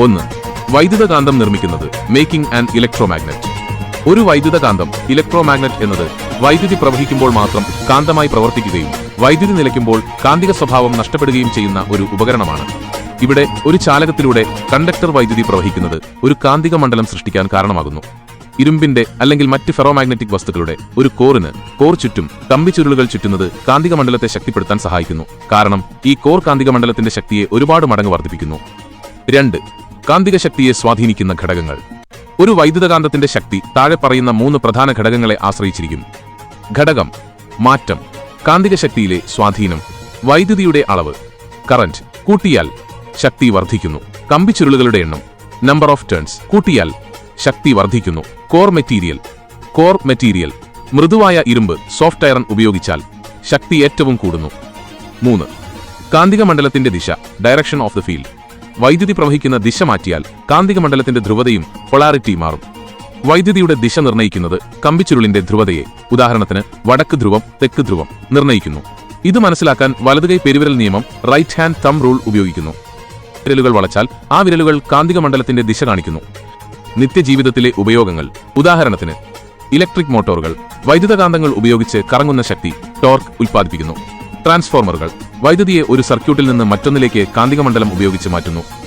ഒന്ന് വൈദ്യുതകാന്തം നിർമ്മിക്കുന്നത് making and electromagnet ഒരു വൈദ്യുതകാന്തം ഇലക്ട്രോമാഗ്നറ്റ് എന്നത് വൈദ്യുതി പ്രവഹിക്കുമ്പോൾ മാത്രം കാന്തമായി പ്രവർത്തിക്കുകയും വൈദ്യുതി നിലയ്ക്കുമ്പോൾ കാന്തിക സ്വഭാവം നഷ്ടപ്പെടുകയും ചെയ്യുന്ന ഒരു ഉപകരണമാണ്. ഇവിടെ ഒരു ചാലകത്തിലൂടെ കണ്ടക്ടർ വൈദ്യുതി പ്രവഹിക്കുന്നത് ഒരു കാന്തിക മണ്ഡലം സൃഷ്ടിക്കാൻ കാരണമാകുന്നു. ഇരുമ്പിന്റെ അല്ലെങ്കിൽ മറ്റ് ഫെറോമാഗ്നറ്റിക് വസ്തുക്കളുടെ ഒരു കോറിന് കോർ ചുറ്റും കമ്പി ചുരുളുകൾ ചുറ്റുന്നത് കാന്തിക മണ്ഡലത്തെ ശക്തിപ്പെടുത്താൻ സഹായിക്കുന്നു. കാരണം ഈ കോർ കാന്തിക മണ്ഡലത്തിന്റെ ശക്തിയെ ഒരുപാട് മടങ്ങ് വർദ്ധിപ്പിക്കുന്നു. രണ്ട് കാന്തിക ശക്തിയെ സ്വാധീനിക്കുന്ന ഘടകങ്ങൾ. ഒരു വൈദ്യുതകാന്തത്തിന്റെ ശക്തി താഴെ പറയുന്ന മൂന്ന് പ്രധാന ഘടകങ്ങളെ ആശ്രയിച്ചിരിക്കും. ഘടകം മാറ്റം കാന്തിക ശക്തിയിലെ സ്വാധീനം വൈദ്യുതിയുടെ അളവ് കറന്റ് കൂട്ടിയാൽ ശക്തി വർദ്ധിക്കുന്നു. കമ്പിച്ചുരുളുകളുടെ എണ്ണം നമ്പർ ഓഫ് ടേൺസ് കൂട്ടിയാൽ ശക്തി വർദ്ധിക്കുന്നു. കോർ മെറ്റീരിയൽ കോർ മെറ്റീരിയൽ മൃദുവായ ഇരുമ്പ് സോഫ്റ്റ് അയറൺ ഉപയോഗിച്ചാൽ ശക്തി ഏറ്റവും കൂടുന്നു. മൂന്ന് കാന്തിക മണ്ഡലത്തിന്റെ ദിശ ഡയറക്ഷൻ ഓഫ് ദ ഫീൽഡ് വൈദ്യുതി പ്രവഹിക്കുന്ന ദിശ മാറ്റിയാൽ കാന്തിക മണ്ഡലത്തിന്റെ ധ്രുവതയും പൊളാരിറ്റി മാറും. വൈദ്യുതിയുടെ ദിശ നിർണയിക്കുന്നത് കമ്പിച്ചുരുളിന്റെ ധ്രുവതയെ ഉദാഹരണത്തിന് വടക്ക് ധ്രുവം തെക്ക് ധ്രുവം നിർണയിക്കുന്നു. ഇത് മനസ്സിലാക്കാൻ വലതുകൈ പെരുവിരൽ നിയമം റൈറ്റ് ഹാൻഡ് തം റൂൾ ഉപയോഗിക്കുന്നു. വിരലുകൾ വളച്ചാൽ ആ വിരലുകൾ കാന്തിക മണ്ഡലത്തിന്റെ ദിശ കാണിക്കുന്നു. നിത്യജീവിതത്തിലെ ഉപയോഗങ്ങൾ ഉദാഹരണത്തിന് ഇലക്ട്രിക് മോട്ടോറുകൾ വൈദ്യുതകാന്തങ്ങൾ ഉപയോഗിച്ച് കറങ്ങുന്ന ശക്തി ടോർക്ക് ഉൽപ്പാദിപ്പിക്കുന്നു. ട്രാൻസ്ഫോർമറുകൾ. വൈദ്യുതിയെ ഒരു സർക്യൂട്ടിൽ നിന്ന് മറ്റൊന്നിലേക്ക് കാന്തിക മണ്ഡലം ഉപയോഗിച്ച് മാറ്റുന്നു.